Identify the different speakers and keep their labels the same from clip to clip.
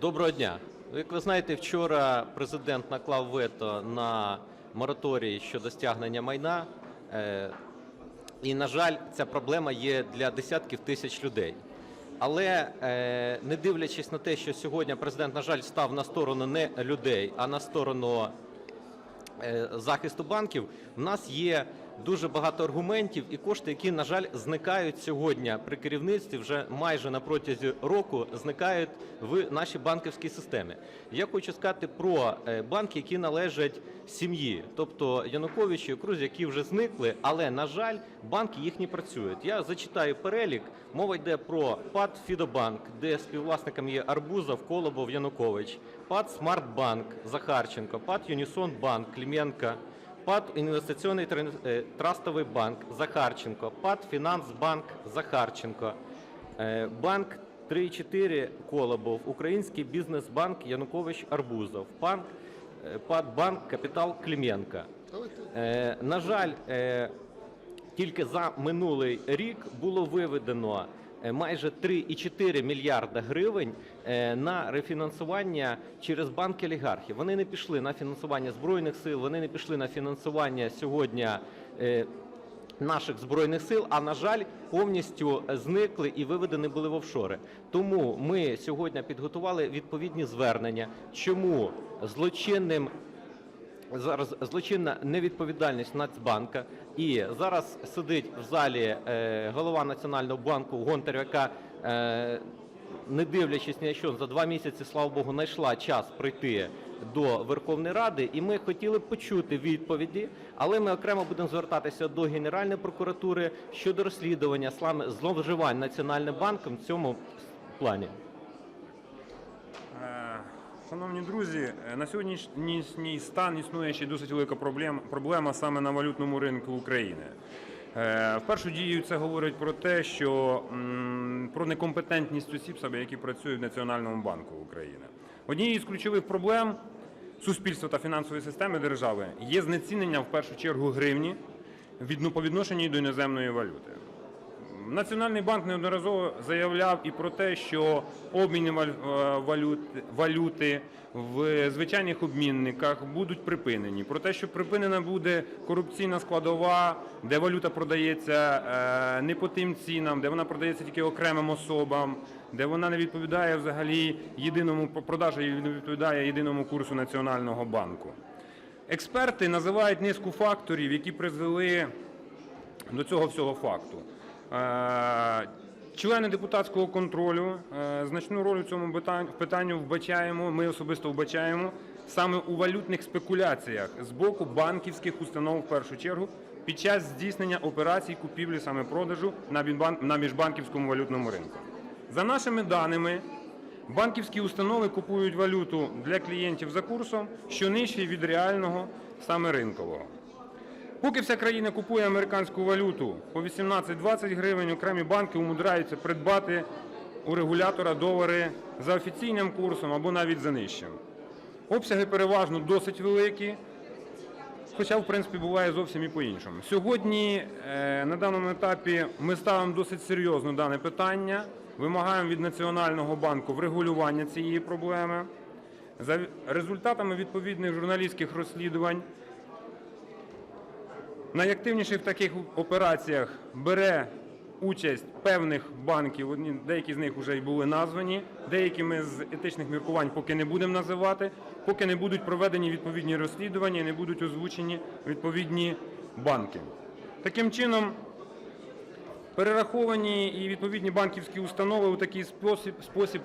Speaker 1: Доброго дня. Як ви знаєте, вчора президент наклав вето на мораторій щодо стягнення майна. Е, І, на жаль, ця проблема є для десятків тисяч людей. Але е, не дивлячись на те, що сьогодні президент, на жаль, став на сторону не людей, а на сторону е, захисту банків, в нас є дуже багато аргументів і кошти, які, на жаль, зникають сьогодні при керівництві вже майже на протязі року зникають в нашій банківській системі. Я хочу сказати про е, банки, які належать сім'ї, тобто Януковичі, окрузі, які вже зникли, але на жаль, банки їхні працюють. Я зачитаю перелік. Мова йде про ПАД Фідобанк, де співвласником є Арбузов, Колобов, Янукович, ПАД Смартбанк, Захарченко, ПАД Юнісон Банк, Клименко, ПАД Інвестиційний е, трастовий банк Захарченко, ПАД Фінансбанк Захарченко, е, банк 3.4 Колобов, Український бізнесбанк Янукович Арбузов, е, Банк Капітал Клименко. Е, На жаль, тільки за минулий рік було виведено майже 3,4 мільярда гривень е, на рефінансування через банки олігархів. Вони не пішли на фінансування збройних сил, вони не пішли на фінансування сьогодні. е, Наших збройних сил, а на жаль, повністю зникли і виведені були в офшори. Тому ми сьогодні підготували відповідні звернення, чому злочинним зараз злочинна невідповідальність Нацбанка. І зараз сидить в залі е, голова Національного банку Гонтар, яка, е, не дивлячись ні на що, за два місяці, слава Богу, знайшла час прийти до Верховної Ради. І ми хотіли почути відповіді, але ми окремо будемо звертатися до Генеральної прокуратури щодо розслідування зловживань Національним банком в цьому плані.
Speaker 2: Шановні друзі, е, на сьогоднішній стан існує ще досить велика проблема, проблема саме на валютному ринку України. Е, В першу дію це говорить про те, що про некомпетентність осіб, які працюють в Національному банку України. Однією з ключових проблем суспільства та фінансової системи держави є знецінення в першу чергу гривні по відношенню до іноземної валюти. Національний банк неодноразово заявляв і про те, що обміни е, валюти в звичайних обмінниках будуть припинені. Про те, що припинена буде корупційна складова, де валюта продається е, не по тим цінам, де вона продається тільки окремим особам, де вона не відповідає взагалі єдиному продажа її не відповідає єдиному курсу Національного банку. Експерти називають низку факторів, які призвели до цього всього факту. Е, Члени депутатського контролю е, значну роль у цьому питанню вбачаємо, ми особисто вбачаємо саме у валютних спекуляціях з боку банківських установ в першу чергу під час здійснення операцій купівлі саме продажу на міжбанківському валютному ринку. За нашими даними, банківські установи купують валюту для клієнтів за курсом, що нижчий від реального саме ринкового. Поки вся країна купує американську валюту по 18-20 гривень, окремі банки умудряються придбати у регулятора долари за офіційним курсом або навіть за нижчим. Обсяги переважно досить великі, хоча, в принципі, буває зовсім і по-іншому. Сьогодні е, на даному етапі ми ставимо досить серйозно дане питання, вимагаємо від Національного банку врегулювання цієї проблеми. За результатами відповідних журналістських розслідувань Найактивніше в таких операціях бере участь певних банків. Деякі з них вже й були названі. Деякі ми з етичних міркувань поки не будемо називати, поки не будуть проведені відповідні розслідування і не будуть озвучені відповідні банки. Таким чином, перераховані і відповідні банківські установи у такий спосіб, спосіб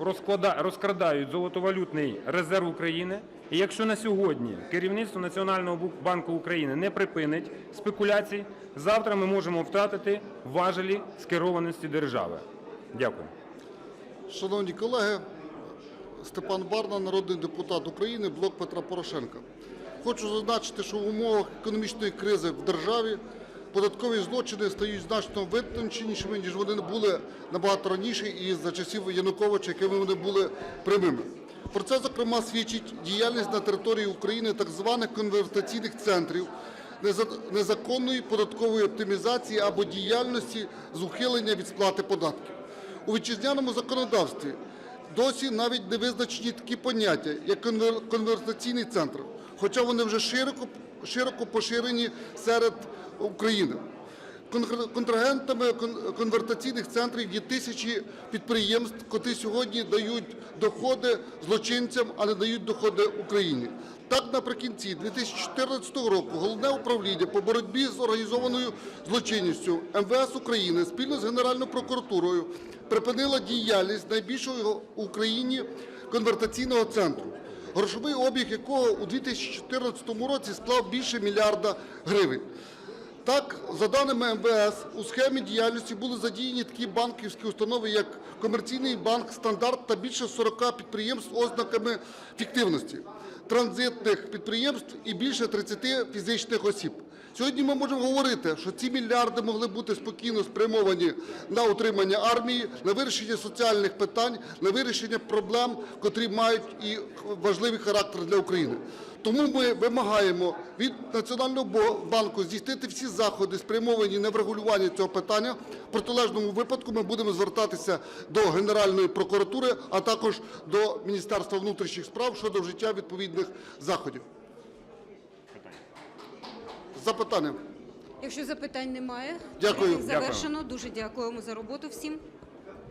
Speaker 2: розкрадають золотовалютний резерв України. І якщо на сьогодні керівництво Національного банку України не припинить спекуляцій, завтра ми можемо втратити важелі скерованості держави. Дякую.
Speaker 3: Шановні колеги, Степан Барна, народний депутат України, блок Петра Порошенка. Хочу зазначити, що в умовах економічної кризи в державі податкові злочини стають значно витонченішими, ніж вони були набагато раніше і за часів Януковича, якими вони були прямими. Про це, зокрема, свідчить діяльність на території України так званих конвертаційних центрів, незаконної податкової оптимізації або діяльності з ухилення від сплати податків. У вітчизняному законодавстві досі навіть не визначені такі поняття, як конвертаційний центр, хоча вони вже широко, широко поширені серед України. Контрагентами конвертаційних центрів є тисячі підприємств, котрі сьогодні дають доходи злочинцям, а не дають доходи Україні. Так, наприкінці 2014 року Головне управління по боротьбі з організованою злочинністю МВС України спільно з Генеральною прокуратурою припинила діяльність найбільшого в Україні конвертаційного центру, грошовий обіг якого у 2014 році склав більше мільярда гривень. Так, за даними МВС, у схемі діяльності були задіяні такі банківські установи, як Комерційний банк Стандарт та більше 40 підприємств з ознаками фіктивності, транзитних підприємств і більше 30 фізичних осіб. Сьогодні ми можемо говорити, що ці мільярди могли бути спокійно спрямовані на утримання армії, на вирішення соціальних питань, на вирішення проблем, котрі мають і важливий характер для України. Тому ми вимагаємо від Національного банку здійснити всі заходи, спрямовані на врегулювання цього питання. В протилежному випадку ми будемо звертатися до Генеральної прокуратури, а також до Міністерства внутрішніх справ щодо вжиття відповідних заходів. Запитання.
Speaker 4: Якщо запитань немає,
Speaker 3: Дякую.
Speaker 4: завершено. Дуже дякуємо за роботу всім.